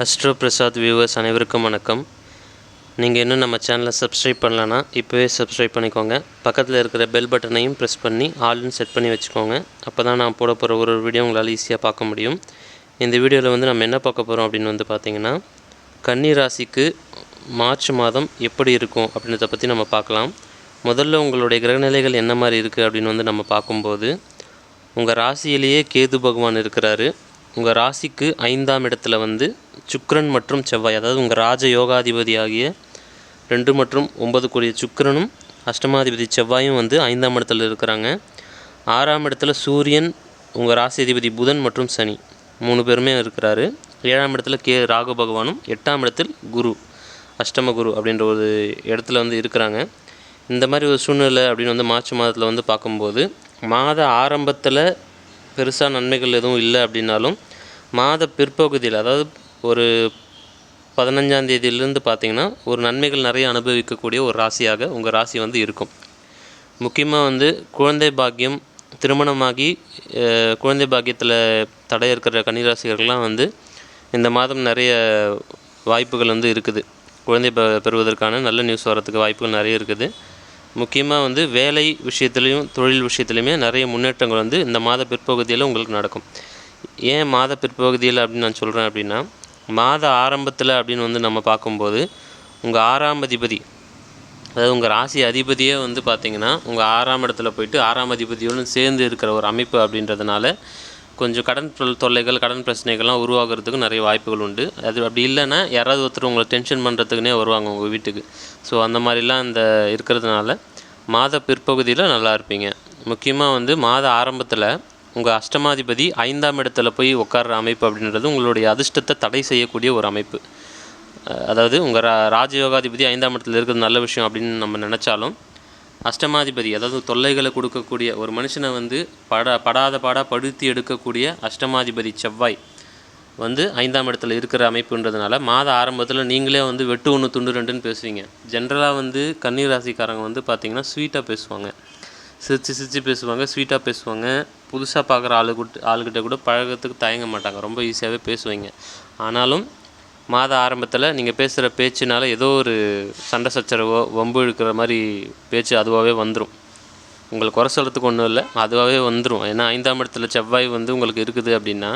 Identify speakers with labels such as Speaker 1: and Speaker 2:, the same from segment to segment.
Speaker 1: Astro Prasad viewers அனைவருக்கும் வணக்கம். நீங்கள் இன்னும் நம்ம சேனலை சப்ஸ்கிரைப் பண்ணலன்னா இப்போவே சப்ஸ்கிரைப் பண்ணிக்கோங்க. பக்கத்தில் இருக்கிற பெல் பட்டனையும் ப்ரெஸ் பண்ணி ஆல்னு செட் பண்ணி வச்சுக்கோங்க. அப்போ தான் நான் போட போகிற ஒரு ஒரு வீடியோ உங்களால் ஈஸியாக பார்க்க முடியும். இந்த வீடியோவில் வந்து நம்ம என்ன பார்க்க போகிறோம் அப்படின்னு வந்து பார்த்தீங்கன்னா கன்னி ராசிக்கு மார்ச் மாதம் எப்படி இருக்கும் அப்படின்றத பற்றி நம்ம பார்க்கலாம். முதல்ல உங்களுடைய கிரகநிலைகள் என்ன மாதிரி இருக்குது அப்படின்னு வந்து நம்ம பார்க்கும்போது உங்கள் ராசியிலேயே கேது பகவான் இருக்கிறாரு. உங்கள் ராசிக்கு ஐந்தாம் இடத்துல வந்து சுக்ரன் மற்றும் செவ்வாய் அதாவது உங்கள் ராஜ யோகாதிபதி ஆகிய ரெண்டு மற்றும் ஒன்பது கோடிய சுக்கிரனும் அஷ்டமாதிபதி செவ்வாயும் வந்து ஐந்தாம் இடத்துல இருக்கிறாங்க. ஆறாம் இடத்துல சூரியன் உங்கள் ராசி அதிபதி புதன் மற்றும் சனி மூணு பேருமே இருக்கிறாரு. ஏழாம் இடத்துல கே ராகு பகவானும் எட்டாம் இடத்தில் குரு அஷ்டம குரு அப்படின்ற ஒரு இடத்துல வந்து இருக்கிறாங்க. இந்த மாதிரி ஒரு சூழ்நிலை அப்படின்னு வந்து மார்ச் மாதத்தில் வந்து பார்க்கும்போது மாத ஆரம்பத்தில் பெருசாக நன்மைகள் எதுவும் இல்லை அப்படின்னாலும் மாத பிற்பகுதியில் அதாவது ஒரு பதினஞ்சாம் தேதியிலேருந்து பார்த்தீங்கன்னா ஒரு நன்மைகள் நிறைய அனுபவிக்கக்கூடிய ஒரு ராசியாக உங்கள் ராசி வந்து இருக்கும். முக்கியமாக வந்து குழந்தை பாக்கியம் திருமணமாகி குழந்தை பாக்கியத்தில் தடை இருக்கிற கன்னிராசிகர்கள்லாம் வந்து இந்த மாதம் நிறைய வாய்ப்புகள் வந்து இருக்குது. குழந்தை பெறுவதற்கான நல்ல நியூஸ் வரத்துக்கு வாய்ப்புகள் நிறைய இருக்குது. முக்கியமாக வந்து வேலை விஷயத்துலையும் தொழில் விஷயத்துலையுமே நிறைய முன்னேற்றங்கள் வந்து இந்த மாத பிற்பகுதியில் உங்களுக்கு நடக்கும். ஏன் மாத பிற்பகுதியில் அப்படின்னு நான் சொல்கிறேன் அப்படின்னா மாத ஆரம்பத்தில் அப்படின்னு வந்து நம்ம பார்க்கும்போது உங்கள் ஆறாம் அதிபதி அதாவது உங்கள் ராசி அதிபதியே வந்து பார்த்திங்கன்னா உங்கள் ஆறாம் இடத்துல போயிட்டு ஆறாம் அதிபதியோடு சேர்ந்து இருக்கிற ஒரு அமைப்பு அப்படின்றதுனால கொஞ்சம் கடன் தொல்லைகள் கடன் பிரச்சனைகள்லாம் உருவாகிறதுக்கு நிறைய வாய்ப்புகள் உண்டு. அது அப்படி இல்லைன்னா யாராவது ஒருத்தர் உங்களை டென்ஷன் பண்ணுறதுக்குனே வருவாங்க உங்கள் வீட்டுக்கு. ஸோ அந்த மாதிரிலாம் இந்த இருக்கிறதுனால மாத பிற்பகுதியில் நல்லா இருப்பீங்க. முக்கியமாக வந்து மாத ஆரம்பத்தில் உங்கள் அஷ்டமாதிபதி ஐந்தாம் இடத்துல போய் உட்கார்ற அமைப்பு அப்படின்றது உங்களுடைய அதிர்ஷ்டத்தை தடை செய்யக்கூடிய ஒரு அமைப்பு. அதாவது உங்கள் ரா ராஜயோகாதிபதி ஐந்தாம் இடத்துல இருக்கிறது நல்ல விஷயம் அப்படின்னு நம்ம நினச்சாலும் அஷ்டமாதிபதி அதாவது தொல்லைகளை கொடுக்கக்கூடிய ஒரு மனுஷனை வந்து பட படாத பாடாக படுத்தி எடுக்கக்கூடிய அஷ்டமாதிபதி செவ்வாய் வந்து ஐந்தாம் இடத்துல இருக்கிற அமைப்புன்றதுனால மாத ஆரம்பத்தில் நீங்களே வந்து வெட்டு ஒன்று துண்டு ரெண்டுன்னு பேசுவீங்க. ஜென்ரலாக வந்து கன்னி ராசிக்காரங்க வந்து பார்த்திங்கன்னா ஸ்வீட்டாக பேசுவாங்க. சிரித்து சிரித்து பேசுவாங்க ஸ்வீட்டாக பேசுவாங்க. புதுசாக பார்க்குற ஆளுகிட்ட ஆளுக்கிட்ட கூட பழகிறதுக்கு தயங்க மாட்டாங்க. ரொம்ப ஈஸியாகவே பேசுவீங்க. ஆனாலும் மாத ஆரம்பத்தில் நீங்கள் பேசுகிற பேச்சுனால ஏதோ ஒரு சண்டை சச்சரவோ வம்பு இழுக்கிற மாதிரி பேச்சு அதுவாகவே வந்துடும் உங்களுக்கு குறை சொல்கிறதுக்கு ஒன்றும் இல்லை அதுவாகவே வந்துடும் ஏன்னா ஐந்தாம் இடத்துல செவ்வாய் வந்து உங்களுக்கு இருக்குது அப்படின்னா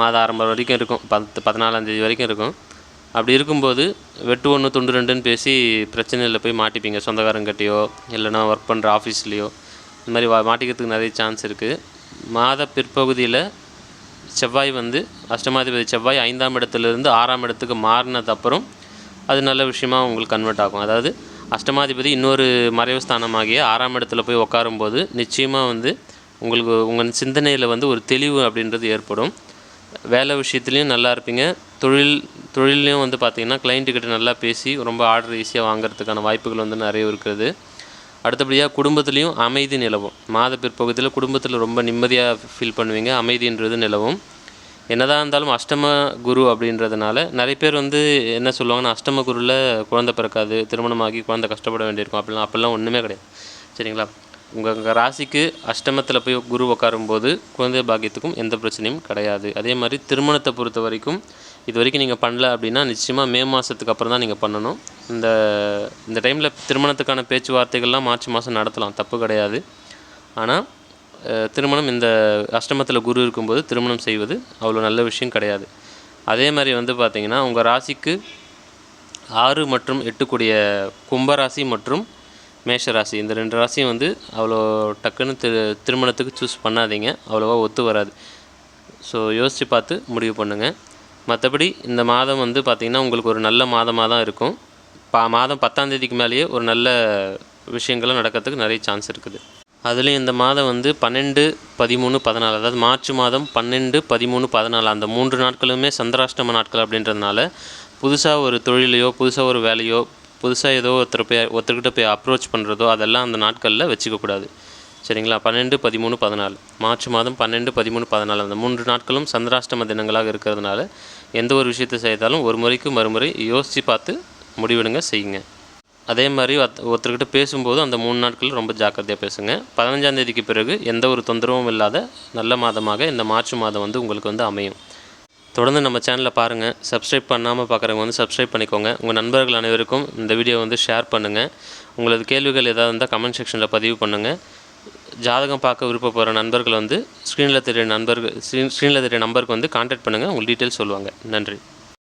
Speaker 1: மாத ஆரம்பம் வரைக்கும் இருக்கும். பத்து பதினாலாந்தேதி வரைக்கும் இருக்கும். அப்படி இருக்கும்போது வெட்டு ஒன்று துண்டு ரெண்டுன்னு பேசி பிரச்சனையில் போய் மாட்டிப்பீங்க. சொந்தக்காரங்கிட்டையோ இல்லைன்னா ஒர்க் பண்ணுற ஆஃபீஸ்லேயோ இந்த மாதிரி வா- மாட்டிக்கிறதுக்கு நிறைய சான்ஸ் இருக்குது மாத பிற்பகுதியில் செவ்வாய் வந்து அஷ்டமாதிபதி செவ்வாய் ஐந்தாம் இடத்துலேருந்து ஆறாம் இடத்துக்கு மாறினதுக்கப்புறம் அது நல்ல விஷயமா உங்களுக்கு கன்வெர்ட் ஆகும். அதாவது அஷ்டமாதிபதி இன்னொரு மறைவு ஸ்தானமாகிய ஆறாம் இடத்துல போய் உட்காரும்போது நிச்சயமாக வந்து உங்களுக்கு உங்கள் சிந்தனையில் வந்து ஒரு தெளிவு அப்படின்றது ஏற்படும். வேலை விஷயத்துலையும் நல்லா இருப்பீங்க. தொழில் தொழிலையும் வந்து பார்த்திங்கன்னா கிளைண்ட்டுக்கிட்ட நல்லா பேசி ரொம்ப ஆர்டர் ஈஸியாக வாங்குறதுக்கான வாய்ப்புகள் வந்து நிறைய இருக்கிறது. அடுத்தபடியாக குடும்பத்துலேயும் அமைதி நிலவும். மாத பிற்பகுதியில் குடும்பத்தில் ரொம்ப நிம்மதியாக ஃபீல் பண்ணுவீங்க. அமைதின்றது நிலவும். என்னதான் இருந்தாலும் அஷ்டம குரு அப்படின்றதுனால நிறைய பேர் வந்து என்ன சொல்லுவாங்கன்னா அஷ்டம குருவில் குழந்தை பிறக்காது திருமணமாகி குழந்தை கஷ்டப்பட வேண்டியிருக்கும். அப்படிலாம் அப்படிலாம் ஒன்றுமே கிடையாது. சரிங்களா? உங்கள் உங்கள் ராசிக்கு அஷ்டமத்தில் போய் குரு உட்காரும்போது குழந்தை பாக்கியத்துக்கும் எந்த பிரச்சனையும் கிடையாது. அதே மாதிரி திருமணத்தை பொறுத்த வரைக்கும் இது வரைக்கும் நீங்கள் பண்ணல அப்படின்னா நிச்சயமாக மே மாதத்துக்கு அப்புறம் தான் நீங்கள் பண்ணணும். இந்த இந்த டைமில் திருமணத்துக்கான பேச்சுவார்த்தைகள்லாம் மார்ச் மாதம் நடத்தலாம் தப்பு கிடையாது. ஆனால் திருமணம் இந்த அஷ்டமத்தில் குரு இருக்கும்போது திருமணம் செய்வது அவ்வளோ நல்ல விஷயம் கிடையாது. அதே மாதிரி வந்து பார்த்திங்கன்னா உங்கள் ராசிக்கு ஆறு மற்றும் எட்டுக்குடிய கும்பராசி மற்றும் மேஷ ராசி. இந்த ரெண்டு ராசியும் வந்து அவ்வளோ டக்குன்னு திரு திருமணத்துக்கு சூஸ் பண்ணாதீங்க. அவ்வளோவா ஒத்து வராது. ஸோ யோசித்து பார்த்து முடிவு பண்ணுங்கள் மற்றபடி இந்த மாதம் வந்து பார்த்திங்கன்னா உங்களுக்கு ஒரு நல்ல மாதமாக தான் இருக்கும். பா மாதம் பத்தாம் தேதிக்கு மேலேயே ஒரு நல்ல விஷயங்களும் நடக்கிறதுக்கு நிறைய சான்ஸ் இருக்குது. அதுலேயும் இந்த மாதம் வந்து பன்னெண்டு பதிமூணு பதினாலு அதாவது மார்ச் மாதம் பன்னெண்டு பதிமூணு பதினாலு அந்த மூன்று நாட்களுமே சந்திராஷ்டம நாட்கள் அப்படின்றதுனால புதுசாக ஒரு தொழிலையோ புதுசாக ஒரு வேலையோ புதுசாக ஏதோ ஒருத்தர் போய் ஒருத்தர்கிட்ட போய் அப்ரோச் பண்ணுறதோ அதெல்லாம் அந்த நாட்களில் வச்சுக்கக்கூடாது சரிங்களா? பன்னெண்டு பதிமூணு பதினாலு. மார்ச் மாதம் பன்னெண்டு பதிமூணு பதினாலு. அந்த மூன்று நாட்களும் சந்திராஷ்டம தினங்களாக இருக்கிறதுனால எந்த ஒரு விஷயத்தை செய்தாலும் ஒரு முறைக்கு மறுமுறை யோசித்து பார்த்து முடிவெடுங்க செய்யுங்க. அதே மாதிரி ஒருத்த- ஒருத்தர்கிட்ட பேசும்போது அந்த மூணு நாட்கள் ரொம்ப ஜாக்கிரதையாக பேசுங்க. பதினஞ்சாம் தேதிக்கு பிறகு எந்த ஒரு தொந்தரவும் இல்லாத நல்ல மாதமாக இந்த மார்ச் மாதம் வந்து உங்களுக்கு வந்து அமையும். தொடர்ந்து நம்ம சேனலை பாருங்கள் சப்ஸ்கிரைப் பண்ணாமல் பார்க்குறவங்க வந்து சப்ஸ்கிரைப் பண்ணிக்கோங்க. உங்கள் நண்பர்கள் அனைவருக்கும் இந்த வீடியோ வந்து ஷேர் பண்ணுங்கள் உங்களது கேள்விகள் ஏதாவது இருந்தால் கமெண்ட் செக்ஷனில் பதிவு பண்ணுங்கள் ஜாதகம் பார்க்க விருப்பப்படுற நண்பர்கள் வந்து ஸ்க்ரீனில் தெரிய நண்பர்கள் ஸ்க்ரீன் ஸ்க்ரீனில் தெரிய நம்பருக்கு வந்து கான்டாக்ட் பண்ணுங்கள் உங்களுக்கு டீட்டெயில்ஸ் சொல்லுவாங்க. நன்றி.